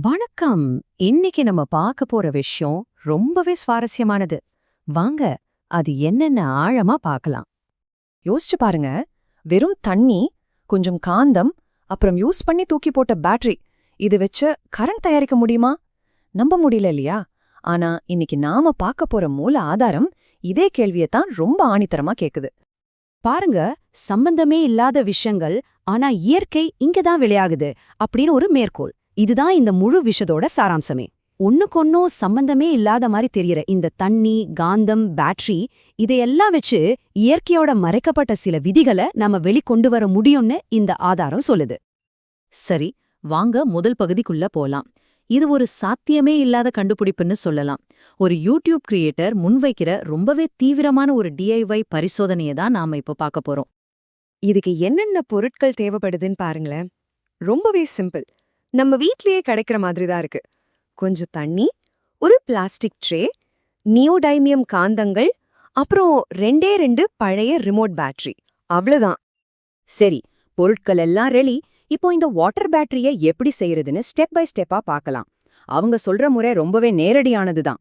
வணக்கம். இன்னைக்கு நம்ம பார்க்க போற விஷயம் ரொம்பவே சுவாரஸ்யமானது. வாங்க அது என்னென்ன ஆழமா பார்க்கலாம். யோசிச்சு பாருங்க. வெறும் தண்ணி கொஞ்சம் காந்தம் அப்புறம் யூஸ் பண்ணி தூக்கி போட்ட பேட்டரி இது வச்சு கரண்ட் தயாரிக்க முடியுமா? நம்ப முடியல இல்லையா? ஆனா இன்னைக்கு நாம பார்க்க போற மூல ஆதாரம் இதே கேள்வியத்தான் ரொம்ப ஆணித்தரமா கேக்குது. பாருங்க சம்பந்தமே இல்லாத விஷயங்கள் ஆனா இயற்கை இங்கதான் விளையாகுது அப்படின்னு ஒரு மேற்கோள். இதுதான் இந்த முழு விஷயத்தோட சாராம்சமே. ஒண்ணுக்கொன்னும் சம்பந்தமே இல்லாத மாதிரி தெரியற இந்த தண்ணி காந்தம் பேட்டரி இதையெல்லாம் வச்சு இயற்கையோட மறைக்கப்பட்ட சில விதிகளை நம்ம வெளிக்கொண்டு வர முடியும்னு இந்த ஆதாரம் சொல்லுது. சரி வாங்க முதல் பகுதிக்குள்ள போலாம். இது ஒரு சாத்தியமே இல்லாத கண்டுபிடிப்புன்னு சொல்லலாம். ஒரு யூடியூப் கிரியேட்டர் முன்வைக்கிற ரொம்பவே தீவிரமான ஒரு டிஐவை பரிசோதனையை தான் நாம இப்ப பார்க்க போறோம். இதுக்கு என்னென்ன பொருட்கள் தேவைப்படுதுன்னு பாருங்களேன். ரொம்பவே சிம்பிள். நம்ம வீட்லயே கிடைக்கிற மாதிரி தான் இருக்கு. கொஞ்சம் தண்ணி ஒரு பிளாஸ்டிக் ட்ரே நியோடைமியம் காந்தங்கள் அப்புறம் ரெண்டே ரெண்டு பழைய ரிமோட் பேட்டரி. அவ்வளவுதான். சரி பொருட்கள் எல்லாம் ரெடி. இப்போ இந்த வாட்டர் பேட்டரிய எப்படி செய்யறதுன்னு ஸ்டெப் பை ஸ்டெப்பா பார்க்கலாம். அவங்க சொல்ற முறை ரொம்பவே நேரடியானது தான்.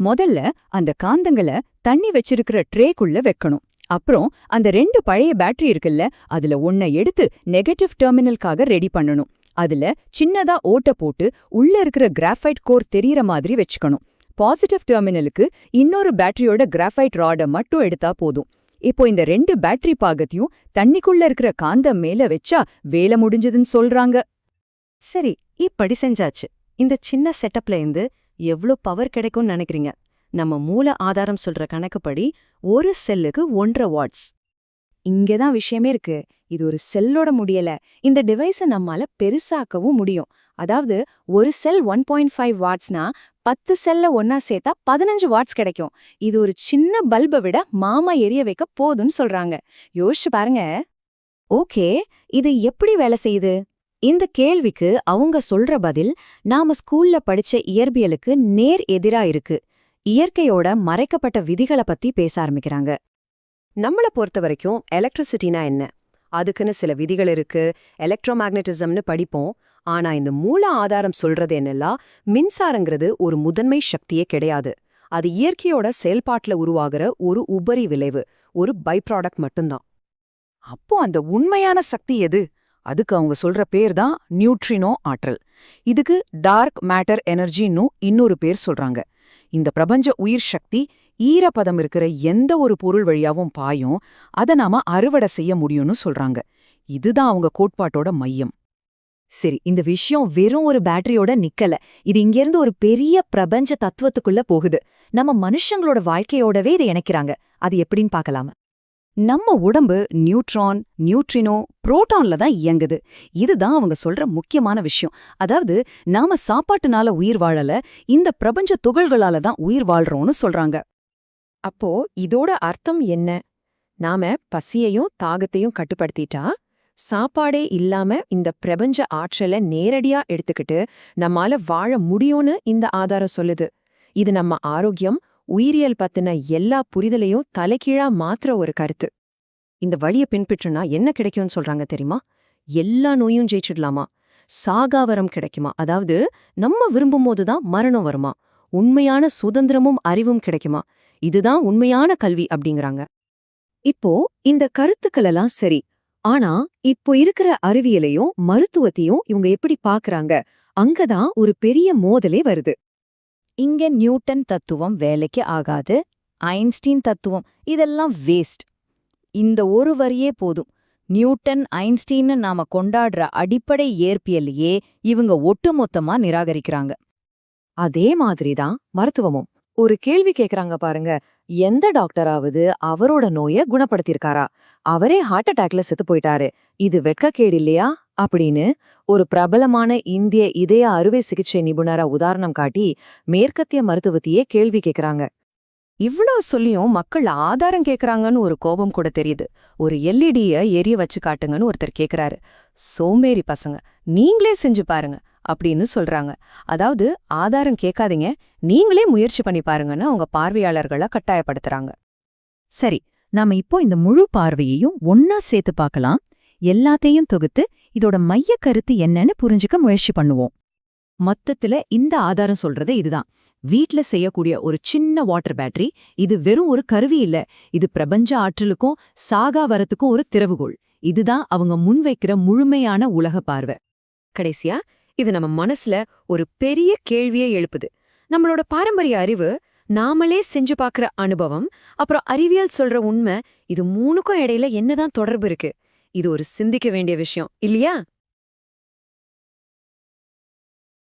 முதல்ல அந்த காந்தங்களை தண்ணி வச்சிருக்கிற ட்ரேக்குள்ள வைக்கணும். அப்புறம் அந்த ரெண்டு பழைய பேட்டரி இருக்குல்ல அதுல ஒன்ன எடுத்து நெகட்டிவ் டெர்மினலுக்காக ரெடி பண்ணணும். அதுல சின்னதா ஓட்ட போட்டு உள்ள இருக்கிற கிராஃபைட் கோர் தெரியற மாதிரி வச்சுக்கணும். பாசிட்டிவ் டெர்மினலுக்கு இன்னொரு பேட்டரியோட கிராஃபைட் ராட மட்டும் எடுத்தா போதும். இப்போ இந்த ரெண்டு பேட்டரி பாகத்தையும் தண்ணிக்குள்ள இருக்கிற காந்தம் மேல வச்சா வேலை முடிஞ்சதுன்னு சொல்றாங்க. சரி இப்படி செஞ்சாச்சு. இந்த சின்ன செட்டப்ல இருந்து எவ்ளோ பவர் கிடைக்கும்னு நினைக்கிறீங்க? நம்ம மூல ஆதாரம் சொல்ற கணக்குப்படி ஒரு செல்லுக்கு ஒன்றரை வாட்ஸ் இங்கதான் விஷயமே இருக்கு. இது ஒரு செல்லோட முடியல. இந்த டிவைஸை நம்மால பெருசாக்கவும் முடியும். அதாவது ஒரு செல் ஒன் பாயிண்ட் ஃபைவ் வாட்ஸ்னா பத்து செல்ல ஒன்னா சேர்த்தா பதினஞ்சு வாட்ஸ் கிடைக்கும். இது ஒரு சின்ன பல்பை விட மாமா எரிய வைக்க போதும்னு சொல்றாங்க. யோசிச்சு பாருங்க. ஓகே இது எப்படி வேலை செய்யுது? இந்த கேள்விக்கு அவங்க சொல்ற பதில் நாம ஸ்கூல்ல படிச்ச இயற்பியலுக்கு நேர் எதிரா இருக்கு. இயற்கையோட மறைக்கப்பட்ட விதிகளை பத்தி பேச ஆரம்பிக்கிறாங்க. நம்மள பொறுத்த வரைக்கும் எலக்ட்ரிசிட்டினா என்ன? அதுக்குன்னு சில விதிகள் இருக்கு. எலக்ட்ரோமேக்னட்டிசம்னு படிப்போம். ஆனா இந்த மூல ஆதாரம் சொல்றது என்னெல்லாம் மின்சாரங்கிறது ஒரு முதன்மை சக்தியே கிடையாது. அது இயற்கையோட செயல்பாட்டுல உருவாகிற ஒரு உபரி விளைவு ஒரு பை ப்ராடக்ட் மட்டும்தான். அப்போ அந்த உண்மையான சக்தி எது? அதுக்கு அவங்க சொல்ற பேர் தான் நியூட்ரினோ ஆற்றல். இதுக்கு டார்க் மேட்டர் எனர்ஜின்னு இன்னொரு பேர் சொல்றாங்க. இந்த பிரபஞ்ச உயிர் சக்தி ஈரப்பதம் இருக்கிற எந்த ஒரு பொருள் வழியாவும் பாயும் அதை நாம அறுவடை செய்ய முடியும்னு சொல்றாங்க. இதுதான் அவங்க கோட்பாட்டோட மையம். சரி இந்த விஷயம் வெறும் ஒரு பேட்டரியோட நிக்கல. இது இங்கிருந்து ஒரு பெரிய பிரபஞ்ச தத்துவத்துக்குள்ள போகுது. நம்ம மனுஷங்களோட வாழ்க்கையோடவே இதை இணைக்கிறாங்க. அது எப்படின்னு பார்க்கலாம்? நம்ம உடம்பு நியூட்ரான் நியூட்ரினோ புரோட்டான்ல தான் இயங்குது. இதுதான் அவங்க சொல்ற முக்கியமான விஷயம். அதாவது நாம சாப்பாட்டுனால உயிர் வாழல இந்த பிரபஞ்ச துகள்களால தான் உயிர் வாழ்றோம்னு சொல்றாங்க. அப்போ இதோட அர்த்தம் என்ன? நாம பசியையும் தாகத்தையும் கட்டுப்படுத்திட்டா சாப்பாடே இல்லாம இந்த பிரபஞ்ச ஆற்றலை நேரடியா எடுத்துக்கிட்டு நம்மால வாழ முடியும்னு இந்த ஆதாரம் சொல்லுது. இது நம்ம ஆரோக்கியம் உயிரியல் பத்தின எல்லா புரிதலையும் தலைகீழா மாத்திர ஒரு கருத்து. இந்த வழிய பின்பற்றுனா என்ன கிடைக்கும்னு சொல்றாங்க தெரியுமா? எல்லா நோயும் ஜெயிச்சிடலாமா? சாகாவரம் கிடைக்குமா? அதாவது நம்ம விரும்பும் போதுதான் மரணம் வருமா? உண்மையான சுதந்திரமும் அறிவும் கிடைக்குமா? இதுதான் உண்மையான கல்வி அப்படிங்கறாங்க. இப்போ இந்த கருத்துக்கள் எல்லாம் சரி. ஆனா இப்போ இருக்கிற அறிவியலையும் மருத்துவத்தையும் இவங்க எப்படி பாக்குறாங்க? அங்கதான் ஒரு பெரிய மோதலே வருது. இங்க நியூட்டன் தத்துவம் வேலைக்கு ஆகாது ஐன்ஸ்டீன் தத்துவம் இதெல்லாம் வேஸ்ட் இந்த ஒரு வரியே போதும். நியூட்டன் ஐன்ஸ்டீன்னு நாம கொண்டாடுற அடிப்படை ஏற்பியலையே இவங்க ஒட்டுமொத்தமா நிராகரிக்கிறாங்க. அதே மாதிரிதான் மருத்துவமும். ஒரு கேள்வி கேக்குறாங்க பாருங்க எந்த டாக்டராவது அவரோட நோய குணப்படுத்தியிருக்காரா? அவரே ஹார்ட் அட்டாக்ல செத்து போயிட்டாரு. இது வெட்கக்கேடு இல்லையா? அப்படின்னு ஒரு பிரபலமான இந்திய இதய அறுவை சிகிச்சை நிபுணரா உதாரணம் காட்டி மேற்கத்திய மருத்துவத்தையே கேள்வி கேக்குறாங்க. இவ்ளோ சொல்லியும் மக்கள் ஆதாரம் கேக்குறாங்கன்னு ஒரு கோபம் கூட தெரியுது. ஒரு எல்இடிய எரிய வச்சு காட்டுங்கன்னு ஒருத்தர் கேக்குறாரு. சோம்பேறி பசங்க நீங்களே செஞ்சு பாருங்க அப்படின்னு சொல்றாங்க. அதாவது ஆதாரம் கேட்காதீங்க நீங்களே முயற்சி பண்ணி பாருங்கன்னு அவங்க பார்வையாளர்களை கட்டாயப்படுத்துறாங்க. சரி நாம இப்போ இந்த முழு பார்வையையும் ஒன்னா சேர்த்து பார்க்கலாம். எல்லாத்தையும் தொகுத்து இதோட மைய கருத்து என்னன்னு புரிஞ்சுக்க முயற்சி பண்ணுவோம். மொத்தத்துல இந்த ஆதாரம் சொல்றது இதுதான். வீட்ல செய்யக்கூடிய ஒரு சின்ன வாட்டர் பேட்டரி இது வெறும் ஒரு கருவி இல்ல இது பிரபஞ்ச ஆற்றலுக்கும் சாகா வரத்துக்கும் ஒரு திறவுகோள். இதுதான் அவங்க முன்வைக்கிற முழுமையான உலக பார்வை. கடைசியா இது நம்ம மனசுல ஒரு பெரிய கேள்வியை எழுப்புது. நம்மளோட பாரம்பரிய அறிவு நாமளே செஞ்சு பார்க்குற அனுபவம் அப்புறம் அறிவியல் சொல்ற உண்மை இது மூணுக்கும் இடையில என்னதான் தொடர்பு இருக்கு? இது ஒரு சிந்திக்க வேண்டிய விஷயம் இல்லையா?